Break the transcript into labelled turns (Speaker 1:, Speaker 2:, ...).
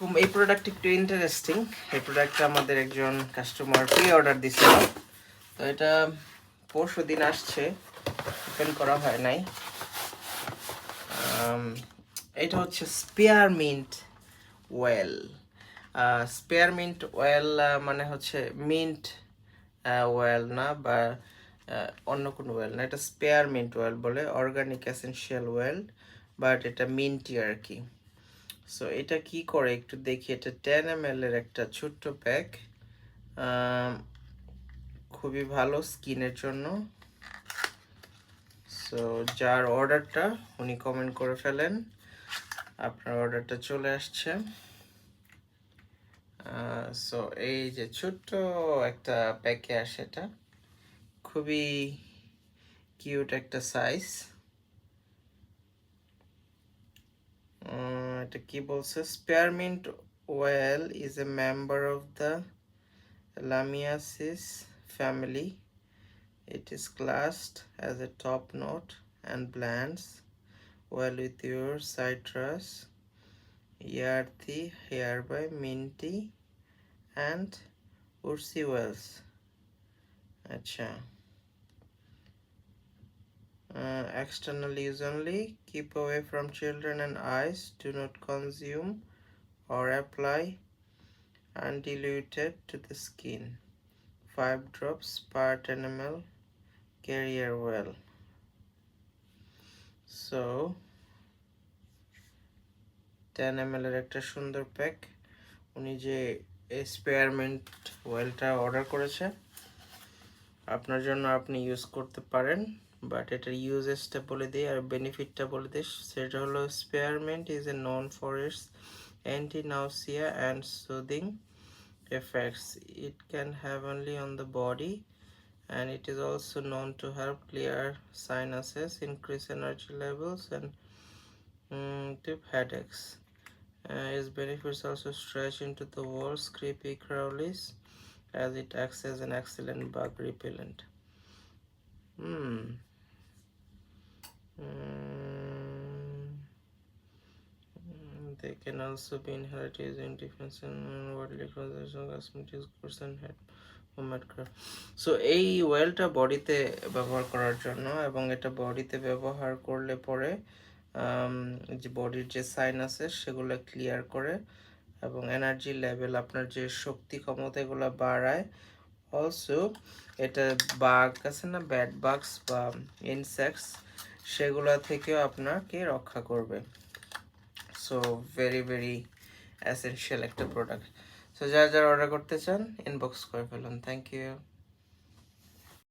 Speaker 1: এই প্রোডাক্ট একটু ইন্টারেস্টিং এই প্রোডাক্টটা আমাদের একজন কাস্টমার প্রি অর্ডার দিছিল। তো এটা পরশু দিন আসছে। ওপেন করা হয় নাই। এটা হচ্ছে spearmint oil spearmint oil মানে হচ্ছে মিন্ট ওয়েল না বা অন্য কোনো ওয়েল না। এটা স্পেয়ার মিন্ট ওয়েল বলে অর্গানিক এসেনশিয়াল ওয়েল বাট এটা মিন্টি আর কি। সো এটা কি করে? একটু দেখি। এটা টেন এম এর একটা ছোট্ট প্যাক খুবই ভালো স্কিনের জন্য। সো যার অর্ডারটা উনি কমেন্ট করে ফেলেন। আপনার অর্ডারটা চলে আসছে। সো এই যে ছোট্ট একটা প্যাকে আসে এটা। খুবই কিউট একটা সাইজ এটা কি বলছে spearmint oil is a member of the Lamiaceae family It is classed as a top note and blends well with your citrus, earthy, hereby minty, and woodsy wells. Acha. Uh, external use only. Keep away from children and eyes. Do not consume or apply undiluted to the skin. 5 drops per 10 ml carrier well so 10 ml এর একটা সুন্দর pack উনি যে এক্সপেয়ারমেন্ট ওয়েলটা order করেছে আপনার জন্য আপনি use করতে পারেন বাট এটার ইউজেসটা বলে দিই আর বেনিফিটটা বলে দিই সেটা হলো spearmint is a known for its anti nausea and soothing effects it can have only on the body and it is also known to help clear sinuses increase energy levels and mm, tip headaches uh, its benefits also stretch into the walls creepy crawlies as it acts as an excellent bug repellent hmm Mm. Mm, They can also be inherited using defense and widely conservation cosmetics goods and head. So এই ওয়েলটা বডিতে ব্যবহার করার জন্য এবং এটা বডিতে ব্যবহার করলে পরে যে বডির যে সাইন আছে, সেগুলো ক্লিয়ার করে এবং এনার্জি লেভেল আপনার যে শক্তি ক্ষমতা, এগুলো বাড়ায়। অলসো এটা বাগ আছে না? ব্যাড বাগস বা ইনসেক্টস সেগুলো থেকেও আপনাকে রক্ষা করবে। সো ভেরি ভেরি অ্যাসেনশিয়াল একটা প্রোডাক্ট সো যারা যারা অর্ডার করতে চান ইনবক্স করে ফেলুন। Thank you